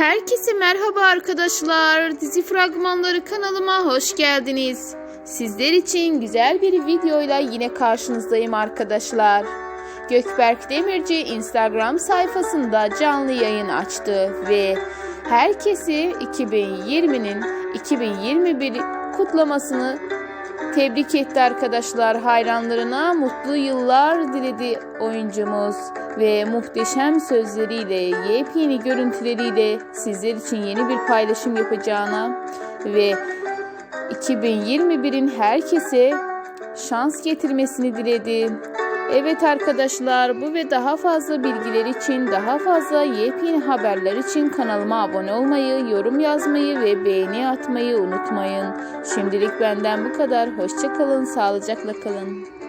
Herkese merhaba arkadaşlar. Dizi fragmanları kanalıma hoş geldiniz. Sizler için güzel bir videoyla yine karşınızdayım arkadaşlar. Gökberk Demirci Instagram sayfasında canlı yayın açtı ve herkesi 2020'nin 2021 kutlamasını tebrik etti arkadaşlar. Hayranlarına mutlu yıllar diledi oyuncumuz ve muhteşem sözleriyle, yepyeni görüntüleriyle sizler için yeni bir paylaşım yapacağına ve 2021'in herkese şans getirmesini diledi. Evet arkadaşlar bu ve daha fazla bilgiler için, daha fazla yepyeni haberler için kanalıma abone olmayı, yorum yazmayı ve beğeni atmayı unutmayın. Şimdilik benden bu kadar. Hoşçakalın, sağlıcakla kalın.